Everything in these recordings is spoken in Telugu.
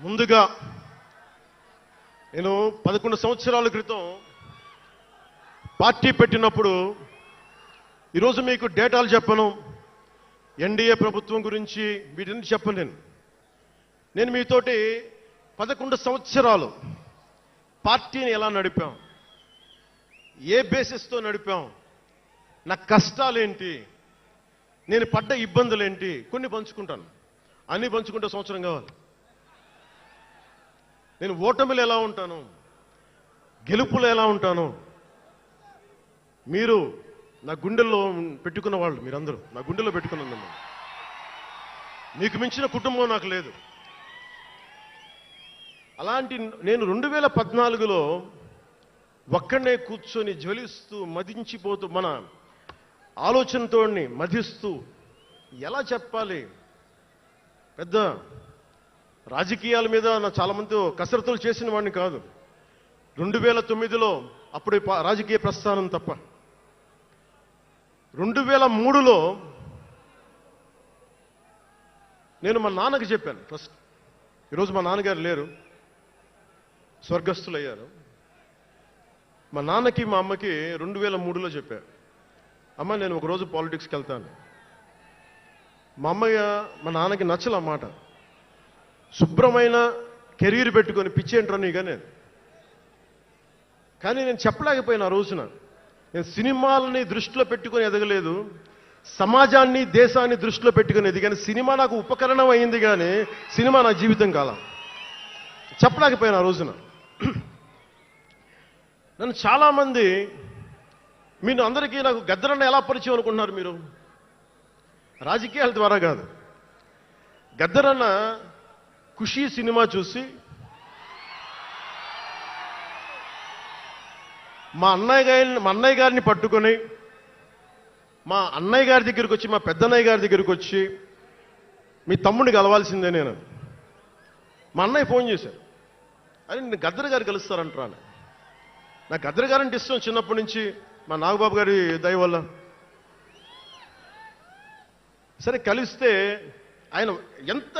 ముందుగా నేను పదకొండు సంవత్సరాల క్రితం పార్టీ పెట్టినప్పుడు ఈరోజు మీకు డేటాలు చెప్పను. ఎన్డీఏ ప్రభుత్వం గురించి వీటిని చెప్పను నేను. నేను మీతోటి పదకొండు సంవత్సరాలు పార్టీని ఎలా నడిపాం? ఏ బేసిస్తో నడిపాం? నా కష్టాలేంటి? నేను పడ్డ ఇబ్బందులేంటి? కొన్ని పంచుకుంటాను. అన్నీ పంచుకుంటే సంవత్సరం కావాలి. నేను ఓటమిలో ఎలా ఉంటాను? గెలుపులో ఎలా ఉంటాను? మీరు నా గుండెల్లో పెట్టుకున్న వాళ్ళు మీరందరూ నా గుండెలో పెట్టుకున్న మిమ్మల్ని. మీకు మించిన కుటుంబం నాకు లేదు. అలాంటి నేను రెండు వేల పద్నాలుగులో ఒక్కడనే కూర్చొని జ్వలిస్తూ మదించిపోతూ మన ఆలోచనతోని మధిస్తూ ఎలా చెప్పాలి? పెద్ద రాజకీయాల మీద నా చాలా మంది కసరత్తులు చేసిన వాడిని కాదు. రెండు వేల తొమ్మిదిలో అప్పుడు పా- రాజకీయ ప్రస్థానం తప్ప. రెండు వేల మూడులో నేను మా నాన్నకి చెప్పాను ఫస్ట్. ఈరోజు మా నాన్నగారు లేరు. స్వర్గస్థులయ్యారు. మా నాన్నకి మా అమ్మకి రెండు వేల మూడులో చెప్పారు అమ్మ నేను ఒకరోజు పాలిటిక్స్కి వెళ్తాను. మా అమ్మయ్య మా నాన్నకి నచ్చలే మాట శుభ్రమైన కెరీర్ పెట్టుకొని పిచ్చి నీగా నేను? కానీ నేను చెప్పలేకపోయినా ఆ రోజున. నేను సినిమాలని దృష్టిలో పెట్టుకొని ఎదగలేదు. సమాజాన్ని దేశాన్ని దృష్టిలో పెట్టుకుని ఎదిగాను. సినిమా నాకు ఉపకరణం అయింది కానీ సినిమా నా జీవితం కాల. చెప్పలేకపోయినా ఆ రోజున. నన్ను చాలామంది మీరు అందరికీ నాకు గద్దరన్న ఎలా పరిచయం అనుకుంటున్నారు మీరు? రాజకీయాల ద్వారా కాదు. గద్దరన్న ఖుషీ సినిమా చూసి మా అన్నయ్య గారిని మా అన్నయ్య గారిని పట్టుకొని మా అన్నయ్య గారి దగ్గరికి వచ్చి మా పెద్దన్నయ్య గారి దగ్గరికి వచ్చి మీ తమ్ముడిని కలవాల్సిందే నేను. మా అన్నయ్య ఫోన్ చేశారు అని నేను గద్దర్ గారు కలుస్తారంటారా నా గద్దర్ గారంటే ఇష్టం చిన్నప్పటి నుంచి మా నాగబాబు గారి దయ వల్ల. సరే కలిస్తే ఆయన ఎంత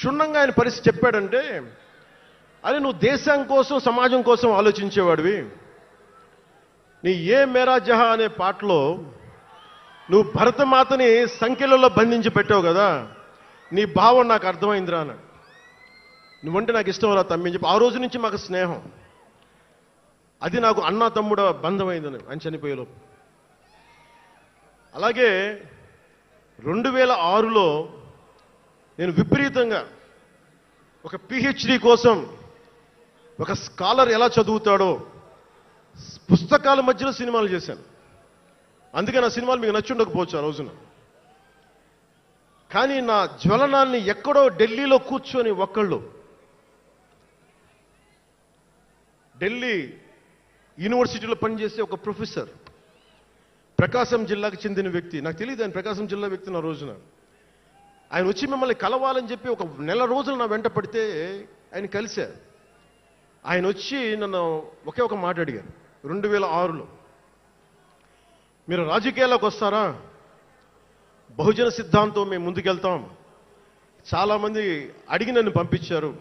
క్షుణ్ణంగా ఆయన పరిస్థితి చెప్పాడంటే అరే నువ్వు దేశం కోసం సమాజం కోసం ఆలోచించేవాడివి. నీ ఏ మేరా జహా అనే పాటలో నువ్వు భరతమాతని సంఖ్యలలో బంధించి పెట్టావు కదా నీ భావం నాకు అర్థమైందిరా అన్నాడు. నువ్వంటే నాకు ఇష్టం రా తమ్మి చెప్పి ఆ రోజు నుంచి మాకు స్నేహం. అది నాకు అన్నా తమ్ముడ బంధమైందని అని చనిపోయేలోపు అలాగే రెండు వేల ఆరులో నేను విపరీతంగా ఒక పిహెచ్డి కోసం ఒక స్కాలర్ ఎలా చదువుతాడో పుస్తకాల మధ్యలో సినిమాలు చేశాను. అందుకే నా సినిమాలు మీకు నచ్చి ఉండకపోవచ్చు ఆ రోజున. కానీ నా జ్వలనాన్ని ఎక్కడో ఢిల్లీలో కూర్చొని ఒక్కళ్ళు ఢిల్లీ యూనివర్సిటీలో పనిచేసే ఒక ప్రొఫెసర్ ప్రకాశం జిల్లాకు చెందిన వ్యక్తి. నాకు తెలియదు ఆయన ప్రకాశం జిల్లా వ్యక్తి నా రోజున. ఆయన వచ్చి మిమ్మల్ని కలవాలని చెప్పి ఒక నెల రోజులు నా వెంట పడితే ఆయన కలిశారు. ఆయన వచ్చి నన్ను ఒకే ఒక మాట అడిగారు. రెండు వేల ఆరులో మీరు రాజకీయాల్లోకి వస్తారా? బహుజన సిద్ధాంతం మేము ముందుకెళ్తాం. చాలామంది అడిగి నన్ను పంపించారు.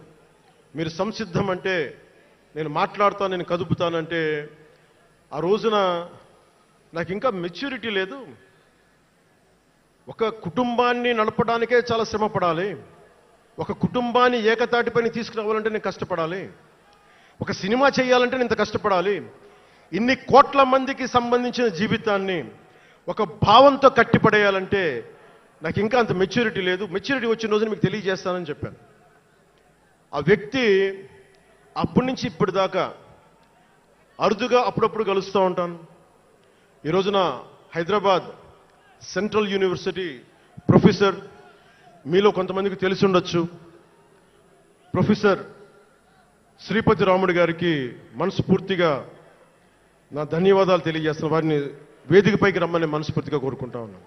మీరు సంసిద్ధం అంటే నేను మాట్లాడతాను నేను కదుపుతానంటే ఆ రోజున నాకు ఇంకా మెచ్యూరిటీ లేదు. ఒక కుటుంబాన్ని నడపడానికే చాలా శ్రమ పడాలి ఒక కుటుంబాన్ని ఏకతాటిపైన తీసుకురావాలంటే నేను కష్టపడాలి. ఒక సినిమా చేయాలంటే నేను ఇంత కష్టపడాలి. ఇన్ని కోట్ల మందికి సంబంధించిన జీవితాన్ని ఒక భావంతో కట్టిపడేయాలంటే నాకు ఇంకా అంత మెచ్యూరిటీ లేదు. మెచ్యూరిటీ వచ్చిన రోజున మీకు తెలియజేస్తానని చెప్పాను. ఆ వ్యక్తి అప్పటి నుంచి ఇప్పటి దాకా అరుదుగా అప్పుడప్పుడు కలుస్తూ ఉంటాను. ఈ రోజున హైదరాబాద్ సెంట్రల్ యూనివర్సిటీ ప్రొఫెసర్ మీలో కొంతమందికి తెలిసి ఉండొచ్చు. ప్రొఫెసర్ శ్రీపతి రాముడు గారికి మనస్ఫూర్తిగా నా ధన్యవాదాలు తెలియజేస్తున్న వారిని వేదికపైకి రమ్మని మనస్ఫూర్తిగా కోరుకుంటా ఉన్నాను.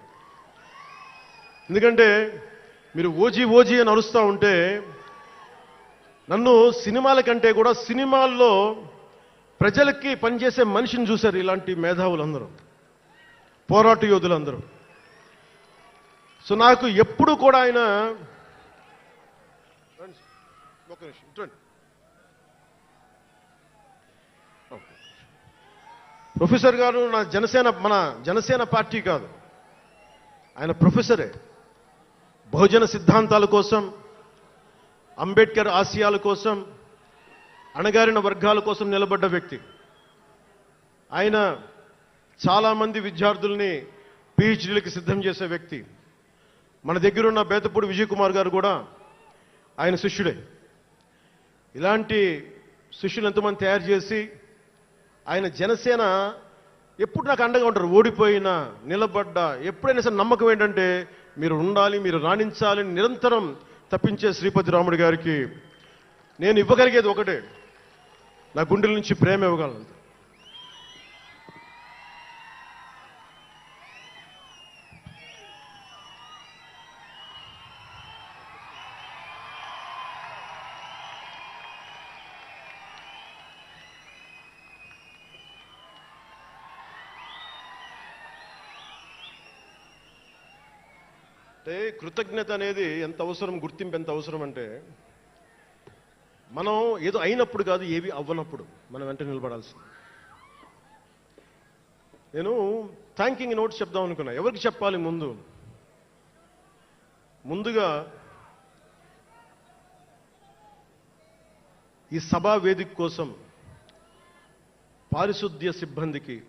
ఎందుకంటే మీరు ఓజీ ఓజీ అని అరుస్తూ ఉంటే నన్ను సినిమాల కంటే కూడా సినిమాల్లో ప్రజలకి పనిచేసే మనిషిని చూశారు ఇలాంటి మేధావులందరూ పోరాట యోధులందరూ. సో నాకు ఎప్పుడు కూడా ఆయన ఒక నిమిషం. ఓకే. ప్రొఫెసర్ గారు నా జనసేన మన జనసేన పార్టీ కాదు. ఆయన ప్రొఫెసరే. బహుజన సిద్ధాంతాల కోసం అంబేద్కర్ ఆశయాల కోసం అణగారిన వర్గాల కోసం నిలబడ్డ వ్యక్తి. ఆయన చాలామంది విద్యార్థుల్ని పిహెచ్డీలకి సిద్ధం చేసే వ్యక్తి. మన దగ్గరున్న బేతపూడి విజయ్ కుమార్ గారు కూడా ఆయన శిష్యుడే. ఇలాంటి శిష్యులు ఎంతమంది తయారు చేసి ఆయన జనసేన ఎప్పుడు నాకు అండగా ఉంటారు? ఓడిపోయినా నిలబడ్డా ఎప్పుడైనా సరే నమ్మకం ఏంటంటే మీరు ఉండాలి మీరు రాణించాలని నిరంతరం తప్పించే శ్రీపతి రాముడి గారికి నేను ఇవ్వగలిగేది ఒకటే. నా గుండెల నుంచి ప్రేమ ఇవ్వగలను. అంటే కృతజ్ఞత అనేది ఎంత అవసరం గుర్తింపు ఎంత అవసరం అంటే మనం ఏదో అయినప్పుడు కాదు ఏవి అవ్వనప్పుడు మనం వెంట నిలబడాల్సింది. నేను థ్యాంకింగ్ నోట్స్ చెప్దాం అనుకున్నా. ఎవరికి చెప్పాలి ముందు? ముందుగా ఈ సభా వేదిక కోసం పారిశుద్ధ్య సిబ్బందికి